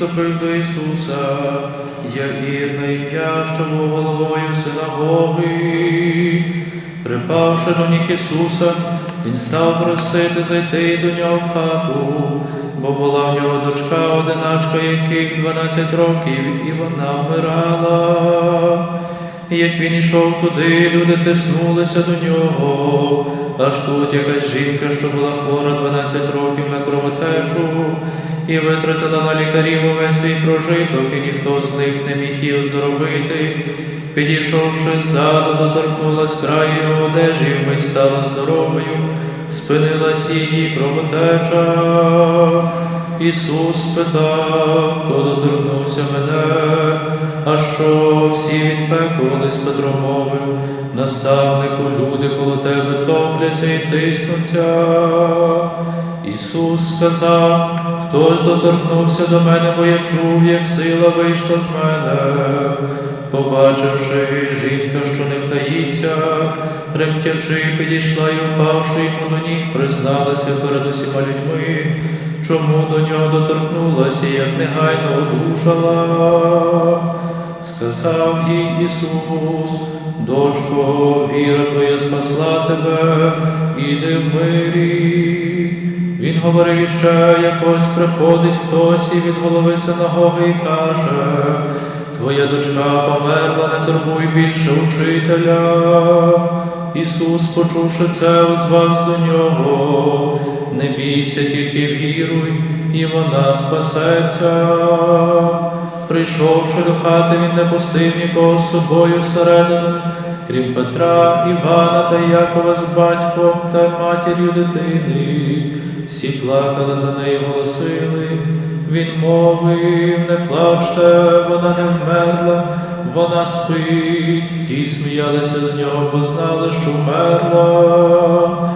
приступив до Ісуса, Яїр на ім'я, що головою синагоги. Припавши до ніг Ісуса, він став просити зайти до нього в хату, бо була в нього дочка, одиначка, яких 12 років, і вона вмирала. І як він ішов туди, люди тиснулися до нього. Аж тут якась жінка, що була хвора 12 років на кровотечу, і витратила на лікарів увесь свій прожиток, і ніхто з них не міг її оздоровити. Підійшовши ззаду, доторкнулась краю його одежі, вмить стала здоровою, спинилась її кровотеча. Ісус спитав, хто доторкнувся мене, а що всі відпекувались Петро мовив, наставнику, люди коло тебе топляться і тиснуться. Ісус сказав, хтось доторкнувся до мене, бо я чув, як сила вийшла з мене. Побачивши жінка, що не втаїться, тремтячи, підійшла і впавши йому до ніг, призналася перед усіма людьми, чому до нього доторкнулася, як негайно одужала. Сказав їй Ісус, дочко, віра твоя спасла тебе, іди в мирі. Говорив ще, якось приходить хтось і від голови синагоги і каже, Твоя дочка померла, не турбуй більше учителя. Ісус, почувши це, озвався до нього. Не бійся, тільки віруй, і вона спасеться. Прийшовши до хати, він не пустив нікого з собою всередину, крім Петра, Івана та Якова з батьком та матір'ю дитини. Всі плакали за нею, голосили. Він мовив, не плачте, вона не вмерла, вона спить. Ті сміялися з нього, бо знали, що вмерла.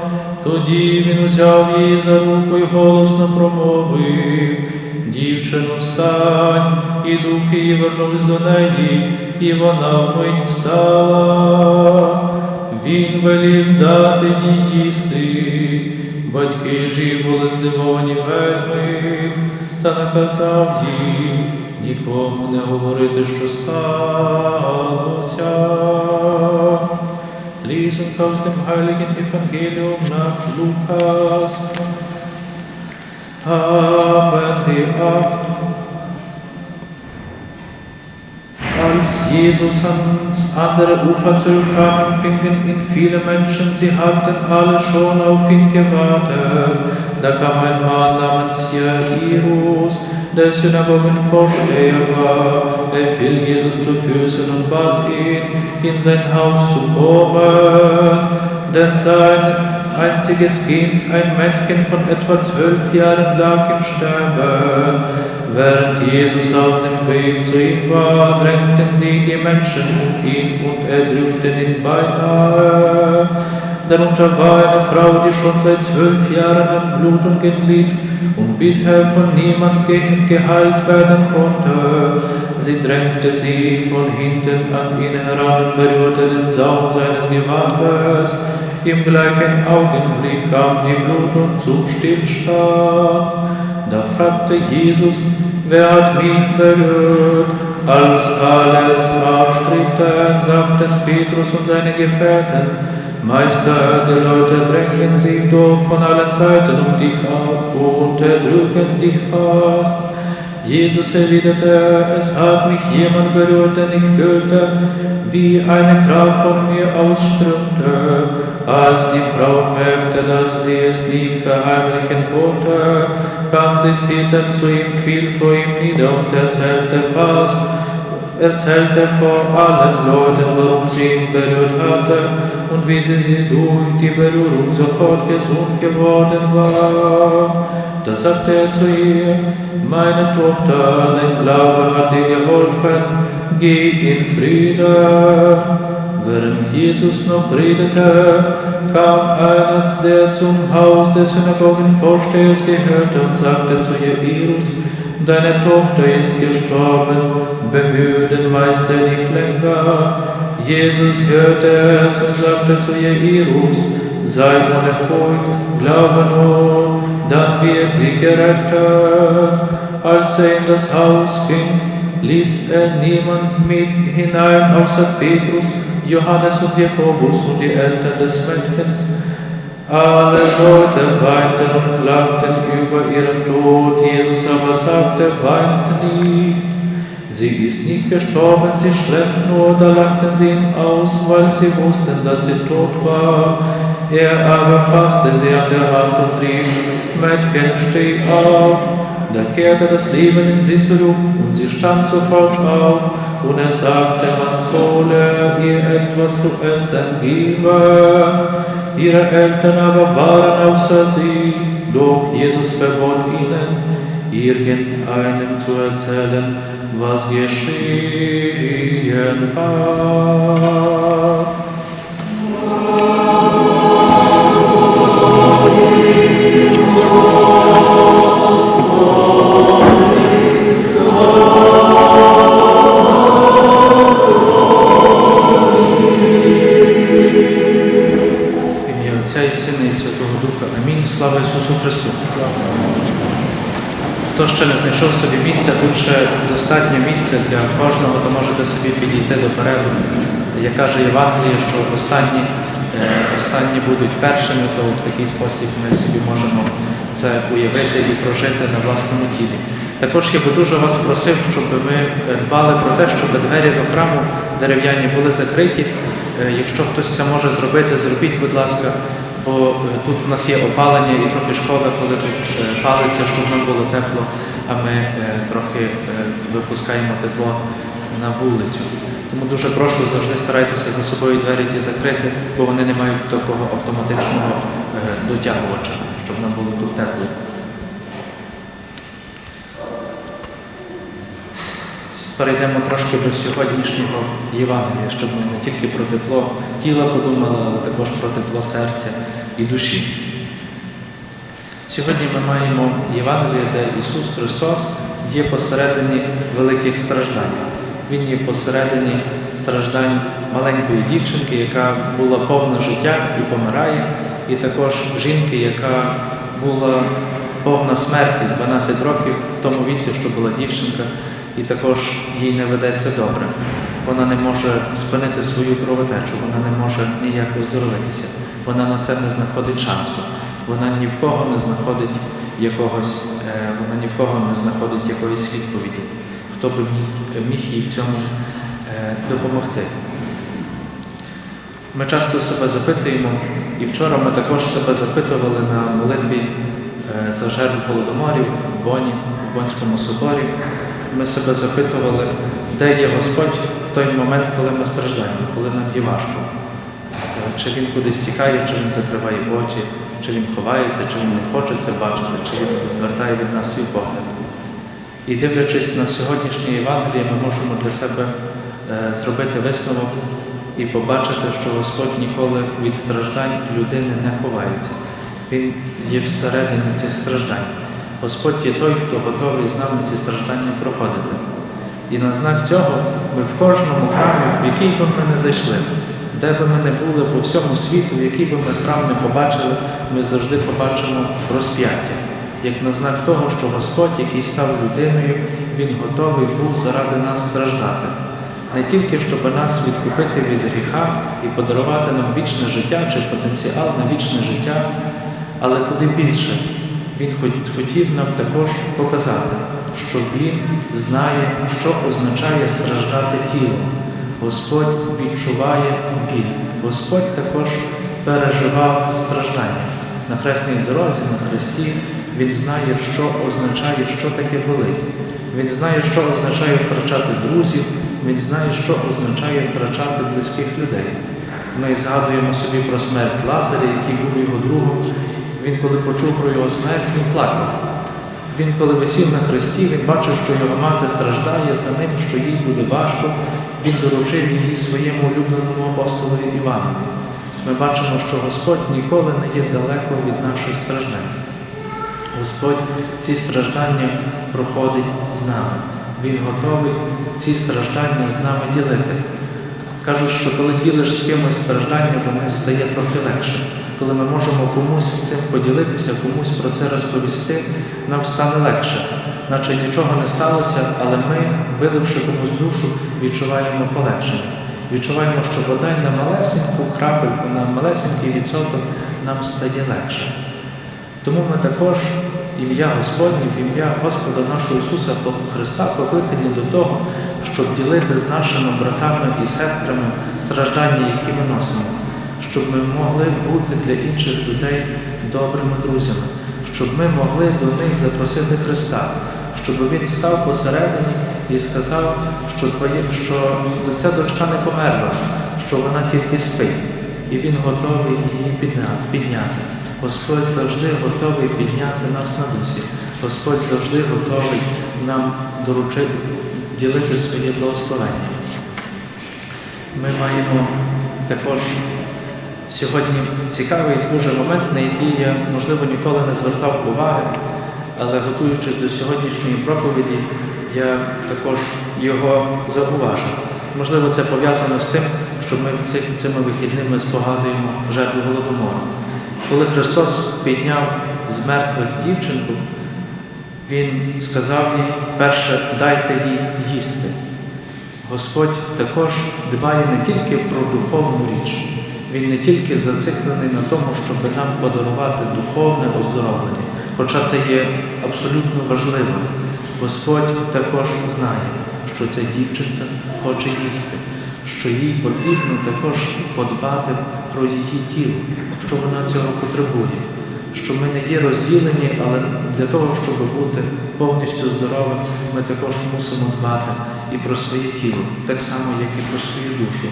Тоді він узяв її за руку і голосно промовив. Дівчину, встань, і дух її вернувся до неї, і вона вмить встала. Він велів дати їй їсти. Батьки ж її були здивовані вельми, та наказав їм нікому не говорити, що сталося. Лісом Кавстим dem heiligen на Лукас. Амен і wir Jesus ans andere Ufer zurückkam, fingen ihn viele Menschen, sie hatten alle schon auf ihn gewartet. Da kam ein Mann namens Jairus, der Synagogenvorsteher war. Er fiel Jesus zu Füßen und bat ihn, in sein Haus zu kommen, denn sein einziges Kind, ein Mädchen von etwa zwölf Jahren, lag im Sterben. Während Jesus auf dem Weg zu ihm war, drängten sie die Menschen um ihn und erdrückten ihn beinahe. Darunter war eine Frau, die schon seit zwölf Jahren an Blutungen litt und bisher von niemand ge geheilt werden konnte. Sie drängte sie von hinten an ihn heran, berührte den Saum seines Gewandes. Im gleichen Augenblick kam die Blutung zum Stillstand. Da fragte Jesus, wer hat mich berührt? Als alles abstritten, sagten Petrus und seine Gefährten, Meister, die Leute drängen sich doch von allen Seiten um dich ab und erdrücken dich fast. Jesus erwiderte, es hat mich jemand berührt, denn ich fühlte, wie eine Kraft von mir ausströmte. Als die Frau merkte, dass sie es nicht verheimlichen konnte, kam sie zitternd zu ihm, fiel vor ihm nieder und erzählte was, erzählte vor allen Leuten, warum sie ihn berührt hatte und wie sie, sie durch die Berührung sofort gesund geworden war. Da sagte er zu ihr, meine Tochter, dein Glaube hat dir geholfen, geh in Frieden. Während Jesus noch redete, kam einer, der zum Haus des Synagogenvorstehers gehörte und sagte zu Jairus, Deine Tochter ist gestorben, bemühe den Meister nicht länger. Jesus hörte es und sagte zu Jairus, sei ohne Furcht, glaube nur, dann wird sie gerettet. Als er in das Haus ging, ließ er niemand mit hinein außer Petrus, Johannes und Jakobus und die Eltern des Mädchens. Alle Leute weinten und klagten über ihren Tod. Jesus aber sagte, weint nicht. Sie ist nicht gestorben, sie schläft nur. Da lachten sie ihn aus, weil sie wussten, dass sie tot war. Er aber fasste sie an der Hand und rief, Mädchen, steh auf. Da kehrte das Leben in sie zurück und sie stand sofort auf. Und er sagte, man solle ihr etwas zu essen geben. Ihre Eltern aber waren außer sie, doch Jesus verbot ihnen, irgendeinem zu erzählen, was geschehen war. В Хто ще не знайшов собі місця, тут ще достатньо місця для кожного, то можете собі підійти допереду. Я каже Євангеліє, що останні, е, останні будуть першими, то в такий спосіб ми собі можемо це уявити і прожити на власному тілі. Також я би дуже вас просив, щоб ми дбали про те, щоб двері до храму дерев'яні були закриті. Е, Якщо хтось це може зробити, зробіть, будь ласка, бо е, тут в нас є опалення і трохи шкода, коли тут е, палиться, щоб нам було тепло, а ми е, трохи випускаємо тепло на вулицю. Тому дуже прошу завжди старайтеся за собою двері ті закрити, бо вони не мають такого автоматичного дотягувача, щоб нам було тут тепло. Перейдемо трошки до сьогоднішнього Євангелія, щоб ми не тільки про тепло тіла подумали, але також про тепло серця і душі. Сьогодні ми маємо Євангеліє, де Ісус Христос є посередині великих страждань. Він є посередині страждань маленької дівчинки, яка була повна життя і помирає, і також жінки, яка була повна смерті 12 років в тому віці, що була дівчинка, і також їй не ведеться добре. Вона не може спинити свою кровотечу, вона не може ніяк оздоровитися, вона на це не знаходить шансу, вона ні в кого не знаходить якогось, е, вона ні в кого не знаходить якоїсь відповіді, хто би міг, їй в цьому е, допомогти. Ми часто себе запитуємо, і вчора ми також себе запитували на молитві е, за жертв голодоморів в Боні, в Бонському соборі. Ми себе запитували, де є Господь в той момент, коли ми страждаємо, коли нам є важко. Е, Чи він кудись тікає, чи він закриває очі, чи він ховається, чи він не хоче це бачити, чи він відвертає від нас свій погляд. І дивлячись на сьогоднішнє Євангеліє, ми можемо для себе е, зробити висновок і побачити, що Господь ніколи від страждань людини не ховається. Він є всередині цих страждань. Господь є той, хто готовий з нами ці страждання проходити. І на знак цього ми в кожному храмі, в який би ми не зайшли, де би ми не були по всьому світу, в який би ми храм не побачили, ми завжди побачимо розп'яття, як на знак того, що Господь, який став людиною, Він готовий був заради нас страждати. Не тільки щоб нас відкупити від гріха і подарувати нам вічне життя чи потенціал на вічне життя, але куди більше. Він хотів нам також показати, що Він знає, що означає страждати тілом. Господь відчуває біль. Господь також переживав страждання. На хресній дорозі, на хресті Він знає, що означає, що таке болить. Він знає, що означає втрачати друзів, він знає, що означає втрачати близьких людей. Ми згадуємо собі про смерть Лазаря, який був його другом. Він, коли почув про його смерть, він плакав. Він, коли висів на хресті, він бачив, що його мати страждає за ним, що їй буде важко. Він доручив її своєму улюбленому апостолові Івану. Ми бачимо, що Господь ніколи не є далеко від наших страждань. Господь ці страждання проходить з нами. Він готовий ці страждання з нами ділити. Кажуть, що коли ділиш з кимось страждання, вони стає трохи легше. Коли ми можемо комусь з цим поділитися, комусь про це розповісти, нам стане легше. Наче нічого не сталося, але ми, виливши комусь душу, відчуваємо полегшення. Відчуваємо, що бодай на малесеньку крапельку, на малесенький відсоток нам стає легше. Тому ми також ім'я Господнє, в ім'я Господа нашого Ісуса Христа покликані до того, щоб ділити з нашими братами і сестрами страждання, які ми носимо, щоб ми могли бути для інших людей добрими друзями, щоб ми могли до них запросити Христа, щоб Він став посередині і сказав, що твоє, що ця дочка не померла, що вона тільки спить, і Він готовий її підняти. Господь завжди готовий підняти нас на дусі. Господь завжди готовий нам доручити, ділити своє благословення. Ми маємо також сьогодні цікавий дуже момент, на який я, можливо, ніколи не звертав уваги, але готуючись до сьогоднішньої проповіді, я також його зауважив. Можливо, це пов'язано з тим, що ми цими вихідними спогадуємо жертву Голодомору. Коли Христос підняв з мертвих дівчинку, Він сказав їй, перше, дайте їй їсти. Господь також дбає не тільки про духовну річ, Він не тільки зациклений на тому, щоб нам подарувати духовне оздоровлення, хоча це є абсолютно важливо. Господь також знає, що ця дівчинка хоче їсти, що їй потрібно також подбати про її тіло, що вона цього потребує, що ми не є розділені, але для того, щоб бути повністю здоровим, ми також мусимо дбати і про своє тіло, так само, як і про свою душу.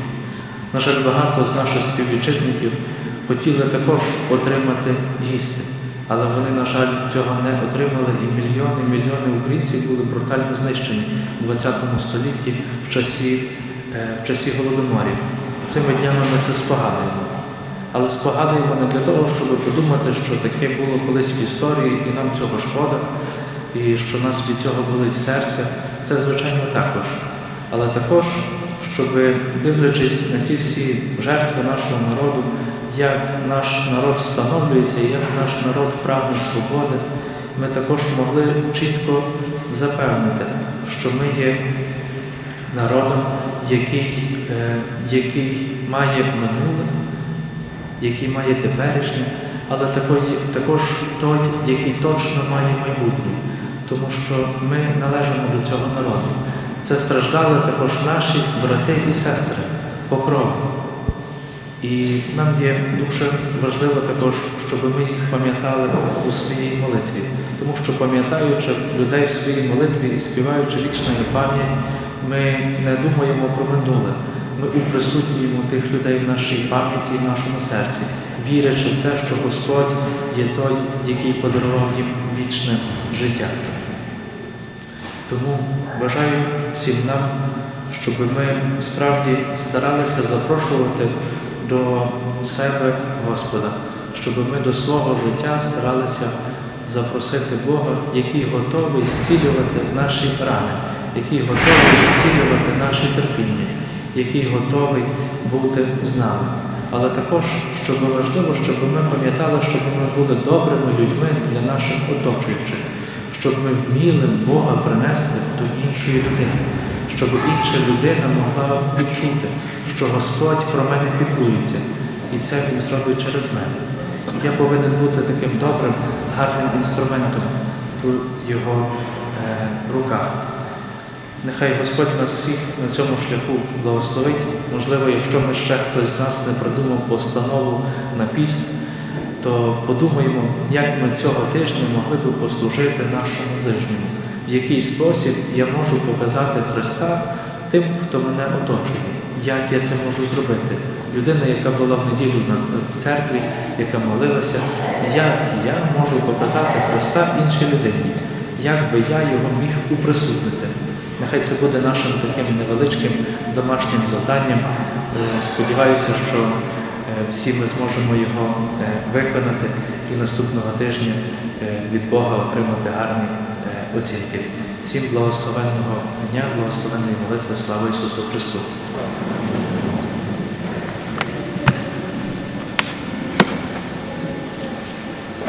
На жаль, багато з наших співвітчизників хотіли також отримати їсти, але вони, на жаль, цього не отримали, і мільйони, мільйони українців були брутально знищені в ХХ столітті в часі, е, в часі голодоморів. Цими днями ми це спогадуємо. Але спогадуємо не для того, щоб подумати, що таке було колись в історії, і нам цього шкода, і що нас від цього болить серце. Це, звичайно, також. Але також, щоб, дивлячись на ті всі жертви нашого народу, як наш народ встановлюється, як наш народ прагне свободи, ми також могли чітко запевнити, що ми є народом, який, е, який має минуле який має теперішнє, але також той, який точно має майбутнє, тому що ми належимо до цього народу. Це страждали також наші брати і сестри по крові. І нам є дуже важливо також, щоб ми їх пам'ятали у своїй молитві, тому що пам'ятаючи людей в своїй молитві і співаючи вічна пам'ять, ми не думаємо про минуле ми уприсутнюємо тих людей в нашій пам'яті в нашому серці, вірячи в те, що Господь є той, який подарував їм вічне життя. Тому бажаю всім нам, щоб ми справді старалися запрошувати до себе Господа, щоб ми до свого життя старалися запросити Бога, який готовий зцілювати наші рани, який готовий зцілювати наші терпіння який готовий бути з нами. Але також, щоб важливо, щоб ми пам'ятали, щоб ми були добрими людьми для наших оточуючих, щоб ми вміли Бога принести до іншої людини, щоб інша людина могла відчути, що Господь про мене піклується, і це Він зробить через мене. Я повинен бути таким добрим, гарним інструментом в його е, руках. Нехай Господь нас всіх на цьому шляху благословить. Можливо, якщо ми ще хтось з нас не придумав постанову на піст, то подумаємо, як ми цього тижня могли би послужити нашому ближньому, в який спосіб я можу показати Христа тим, хто мене оточує, як я це можу зробити. Людина, яка була в неділю в церкві, яка молилася, як я можу показати Христа іншій людині, як би я його міг уприсутнити. Нехай це буде нашим таким невеличким домашнім завданням. Е, сподіваюся, що всі ми зможемо його е, виконати і наступного тижня від Бога отримати гарні оцінки. Всім благословенного дня, благословенної молитви, слава Ісусу Христу!